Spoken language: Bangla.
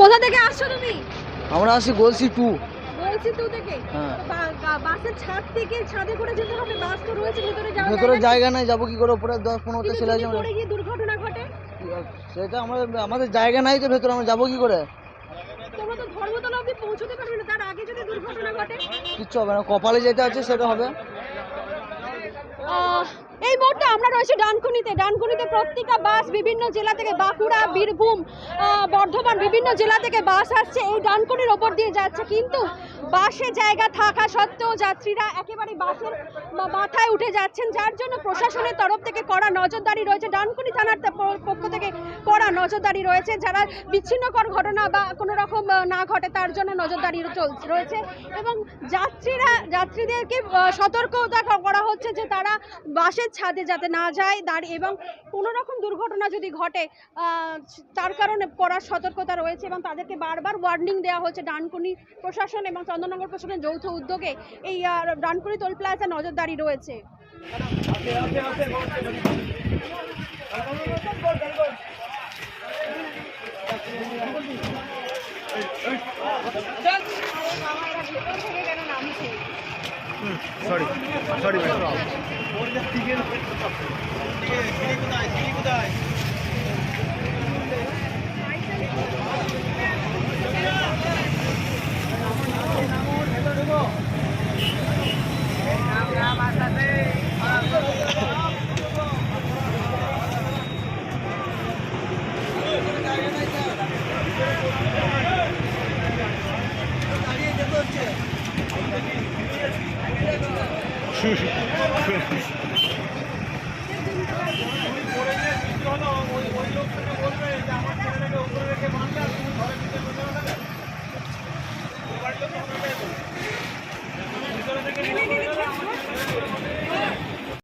কোথা থেকে আসছো তুমি? আমরা আসি গলসি টু। তো থেকে? হ্যাঁ। বাসের ছাদ থেকে ছাদে করে যেতে হবে বাস তো রয়েছে ভেতরে যাওয়ার ভেতরে জায়গা নাই। যাব কি করে? উপরে দশ পনেরোটা ছেলে আছে পড়ে গিয়ে দুর্ঘটনা ঘটে? সেটা আমাদের আমাদের জায়গা নাই তো ভেতরে আমরা যাব কি করে? তোমরা তো ধর্মতলা অবধি পৌঁছতে পারবে না তার আগে যদি দুর্ঘটনা ঘটে? কিচ্ছু হবে না কপালে যেটা আছে সেটা হবে। মুহূর্তে আমরা রয়েছি ডানকুনিতে। ডানকুনিতে প্রত্যেকটা বাস বিভিন্ন জেলা থেকে বাঁকুড়া, বীরভূম বর্ধমান বিভিন্ন জেলা থেকে বাস আসছে। এই ডানকুনির ওপর দিয়ে যাচ্ছে। কিন্তু বাসে জায়গা থাকা সত্ত্বেও যাত্রীরা একেবারে বাসের মাথায় উঠে যাচ্ছেন, যার জন্য প্রশাসনের তরফ থেকে কড়া নজরদারি রয়েছে। ডানকুনি থানার পক্ষ থেকে কড়া নজরদারি রয়েছে। যারা বিচ্ছিন্নকর ঘটনা বা কোনো রকম না ঘটে, তার জন্য নজরদারি চলছে রয়েছে। এবং যাত্রীরা, যাত্রীদেরকে সতর্কতা করা হচ্ছে যে তারা বাসের ছাদে যাতে না যায় দাঁড়িয়ে এবং কোনো রকম দুর্ঘটনা যদি ঘটে তার কারণে করার সতর্কতা রয়েছে এবং তাদেরকে বারবার ওয়ার্নিং দেওয়া হচ্ছে। ডানকুনি প্রশাসন এবং চন্দননগর প্রশাসনের যৌথ উদ্যোগে এই ডানকুনি টোল প্লাজা নজরদারি রয়েছে। Sorry sorry madam shoot.